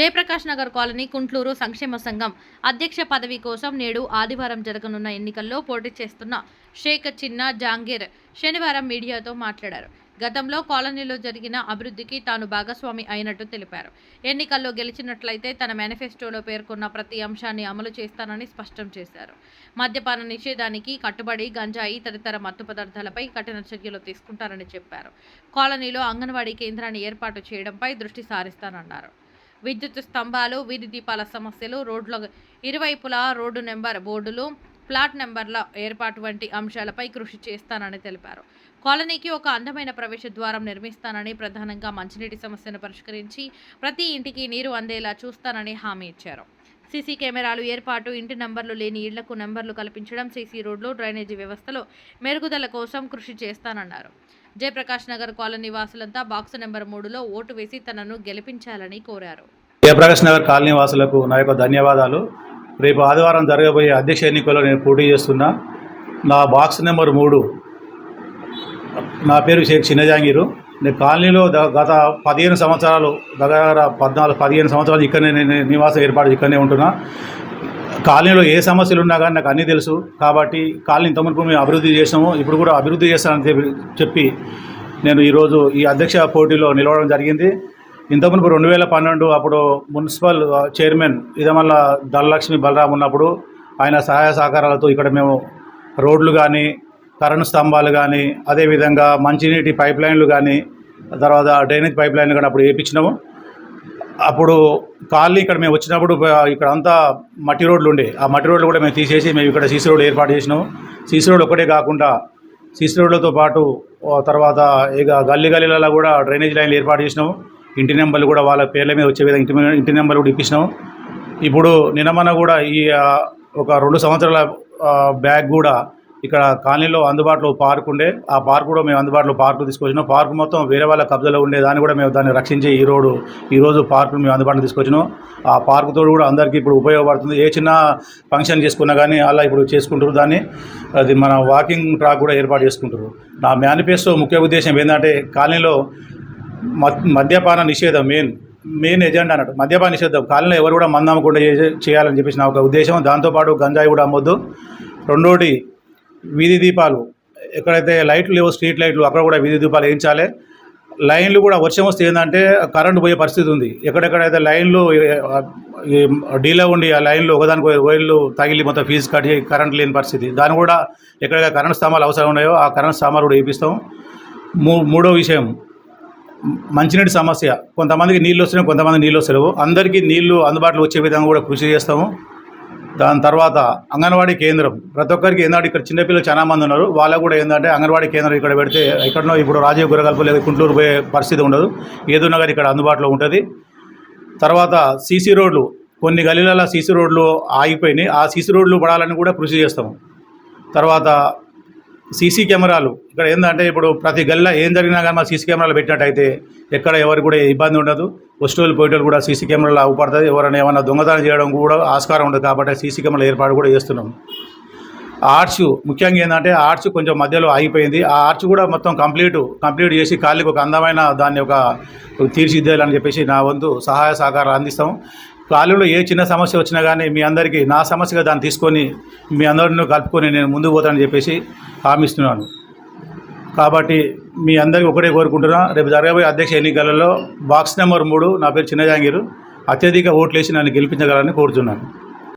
Jayaprakash Nagar colony Kuntloor సంక్షేమ సంఘం అధ్యక్ష పదవి కోసం నేడు ఆదివారం జరగనున్న ఎన్నికల్లో పోటీ చేస్తున్న షేక్ చిన్న జాంగీర్ శనివారం మీడియాతో మాట్లాడారు. గతంలో కాలనీలో జరిగిన అభివృద్ధికి తాను భాగస్వామి అయినట్టు తెలిపారు. ఎన్నికల్లో గెలిచినట్లయితే తన మేనిఫెస్టోలో పేర్కొన్న ప్రతి అంశాన్ని అమలు చేస్తానని స్పష్టం చేశారు. మద్యపాన నిషేధానికి కట్టుబడి గంజాయి తదితర మత్తు పదార్థాలపై కఠిన చర్యలు తీసుకుంటారని చెప్పారు. కాలనీలో అంగన్వాడీ కేంద్రాన్ని ఏర్పాటు చేయడంపై దృష్టి సారిస్తానన్నారు. విద్యుత్ స్తంభాలు వీధి దీపాల సమస్యలు రోడ్ల ఇరువైపులా రోడ్డు నెంబర్ బోర్డులు ప్లాట్ నెంబర్ల ఏర్పాటు వంటి అంశాలపై కృషి చేస్తానని తెలిపారు. కాలనీకి ఒక అందమైన ప్రవేశ ద్వారం నిర్మిస్తానని ప్రధానంగా మంచినీటి సమస్యను పరిష్కరించి ప్రతి ఇంటికి నీరు అందేలా చూస్తానని హామీ ఇచ్చారు. సీసీ కెమెరాలు ఏర్పాటు ఇంటి నంబర్లు లేని ఇళ్ళకు నంబర్లు కల్పించడం సీసీ రోడ్లు డ్రైనేజీ వ్యవస్థలో మెరుగుదల కోసం కృషి చేస్తానన్నారు. జయప్రకాష్ నగర్ కాలనీ వాసులంతా బాక్స్ నెంబర్ మూడులో ఓటు వేసి తనను గెలిపించాలని కోరారు. జయప్రకాష్ నగర్ కాలనీ వాసులకు నా యొక్క ధన్యవాదాలు. రేపు ఆదివారం జరగబోయే అధ్యక్ష ఎన్నికల్లో నేను పోటీ చేస్తున్నా. నా బాక్స్ నెంబర్ మూడు నా పేరు షేక్ చిన్నజాంగీరు. నేను కాలనీలో గత పదిహేను సంవత్సరాలు దగ్గర పద్నాలుగు పదిహేను సంవత్సరాలు ఇక్కడనే నేను నివాసం ఏర్పాటు ఇక్కడనే ఉంటున్నా. కాలనీలో ఏ సమస్యలు ఉన్నా కానీ నాకు అన్నీ తెలుసు. కాబట్టి కాలనీ ఇంతకుముందు మేము అభివృద్ధి చేసాము ఇప్పుడు కూడా అభివృద్ధి చేస్తానని చెప్పి- చెప్పి నేను ఈరోజు ఈ అధ్యక్ష పోటీలో నిలవడం జరిగింది. ఇంతకుముందు రెండు వేల పన్నెండు అప్పుడు మున్సిపల్ చైర్మన్ ఇదమల్ల ధనలక్ష్మి బలరాం ఉన్నప్పుడు ఆయన సహాయ సహకారాలతో ఇక్కడ మేము రోడ్లు కానీ కరెంటు స్తంభాలు కానీ అదేవిధంగా మంచినీటి పైప్ లైన్లు కానీ తర్వాత డ్రైనేజ్ పైప్ లైన్లు కానీ అప్పుడు వేయించినాము అప్పుడు కాలనీ ఇక్కడ మేము వచ్చినప్పుడు ఇక్కడ అంతా మట్టి రోడ్లు ఉండే. ఆ మట్టి రోడ్లు కూడా మేము తీసేసి మేము ఇక్కడ సీసీ రోడ్లు ఏర్పాటు చేసినాం. సీసీ రోడ్లు ఒకటే కాకుండా సీసీ రోడ్లతో పాటు తర్వాత ఇక గల్లీ గల్లీలలో కూడా డ్రైనేజ్ లైన్లు ఏర్పాటు చేసినాం. ఇంటి నెంబర్లు కూడా వాళ్ళ పేర్ల మీద వచ్చే విధంగా ఇంటి ఇంటి నెంబర్లు కూడా ఇప్పించినాం. ఇప్పుడు నిన్నమన్న కూడా ఈ ఒక రెండు సంవత్సరాల బ్యాగ్ కూడా ఇక్కడ కాలనీలో అందుబాటులో పార్క్ ఉండే ఆ పార్క్ కూడా మేము అందుబాటులో పార్కు తీసుకొచ్చినాం. పార్క్ మొత్తం వేరే వాళ్ళ కబ్జాలో ఉండే దాన్ని కూడా మేము దాన్ని రక్షించి ఈ రోడ్డు ఈరోజు పార్కును మేము అందుబాటులో తీసుకొచ్చినాం. ఆ పార్కుతో కూడా అందరికీ ఇప్పుడు ఉపయోగపడుతుంది. ఏ చిన్న ఫంక్షన్ చేసుకున్నా కానీ అలా ఇప్పుడు చేసుకుంటారు దాన్ని. అది మన వాకింగ్ ట్రాక్ కూడా ఏర్పాటు చేసుకుంటారు. నా మేనిఫెస్టో ముఖ్య ఉద్దేశం ఏంటంటే కాలనీలో మద్- మద్యపాన నిషేధం మెయిన్ మెయిన్ ఎజెండా అన్నట్టు. మద్యపాన నిషేధం. కాలనీలో ఎవరు కూడా మందు చేయాలని చెప్పేసి నా ఒక ఉద్దేశం. దాంతోపాటు గంజాయి కూడా అమ్మొద్దు. రెండోటి వీధి దీపాలు ఎక్కడైతే లైట్లు లేవో స్ట్రీట్ లైట్లు అక్కడ కూడా వీధి దీపాలు వేయించాలి. లైన్లు కూడా వర్షం వస్తే ఏంటంటే కరెంటు పోయే పరిస్థితి ఉంది. ఎక్కడెక్కడైతే లైన్లు డీలో ఉండి ఆ లైన్లు ఒకదానికి వైర్లు తగిలి మొత్తం ఫీజు కట్ చేయి కరెంట్ లేని పరిస్థితి. దాన్ని కూడా ఎక్కడైతే కరెంట్ స్తంభాలు అవసరం ఉన్నాయో ఆ కరెంట్ స్తంభాలు కూడా వేయిస్తాం మూ మూడో విషయం మంచినీటి సమస్య. కొంతమందికి నీళ్ళు వస్తున్నాయి కొంతమంది నీళ్ళు వస్తలేవు. అందరికీ నీళ్ళు అందుబాటులో వచ్చే విధంగా కూడా కృషి చేస్తాము. దాని తర్వాత అంగన్వాడీ కేంద్రం. ప్రతి ఒక్కరికి ఏంటంటే ఇక్కడ చిన్నపిల్లలు చాలా మంది ఉన్నారు. వాళ్ళకు కూడా ఏంటంటే అంగన్వాడీ కేంద్రం ఇక్కడ పెడితే ఎక్కడనో ఇప్పుడు రాజీవ్ గురగల్పు లేదా కుంటూరు పోయే పరిస్థితి ఉండదు. ఏదున్నా కానీ ఇక్కడ అందుబాటులో ఉంటుంది. తర్వాత సీసీ రోడ్లు. కొన్ని గలీలలో సీసీ రోడ్లు ఆగిపోయినాయి. ఆ సీసీ రోడ్లు పడాలని కూడా కృషి చేస్తాము. తర్వాత సీసీ కెమెరాలు. ఇక్కడ ఏంటంటే ఇప్పుడు ప్రతి గల్లా ఏం జరిగినా కానీ మా సీసీ కెమెరాలు పెట్టినట్టయితే ఎక్కడ ఎవరు కూడా ఇబ్బంది ఉండదు. వస్తువులు పోయేటోళ్ళు కూడా సీసీ కెమెరాలు అవపడుతుంది ఎవరైనా ఏమైనా దొంగతనం చేయడం కూడా ఆస్కారం ఉండదు కాబట్టి సీసీ కెమెరాల ఏర్పాటు కూడా చేస్తున్నాం. ఆర్చ్ ముఖ్యంగా ఏంటంటే ఆర్చ్ కొంచెం మధ్యలో ఆగిపోయింది. ఆ ఆర్చ్ కూడా మొత్తం కంప్లీట్ కంప్లీట్ చేసి కాళ్ళకి ఒక అందమైన దాన్ని ఒక తీర్చిదిద్దాలని చెప్పేసి నా వంతు సహాయ సహకారాలు అందిస్తాం. కాలంలో ఏ చిన్న సమస్య వచ్చినా కానీ మీ అందరికీ నా సమస్యగా దాన్ని తీసుకొని మీ అందరిని కలుపుకొని నేను ముందుకు పోతానని చెప్పేసి హామీస్తున్నాను కాబట్టి మీ అందరికీ ఒకటే కోరుకుంటున్నా రేపు జరగబోయే అధ్యక్ష ఎన్నికలలో బాక్స్ నెంబర్ మూడు నా పేరు చిన్నజాంగీరు అత్యధిక ఓట్లు వేసి నన్ను గెలిపించగలని కోరుతున్నాను.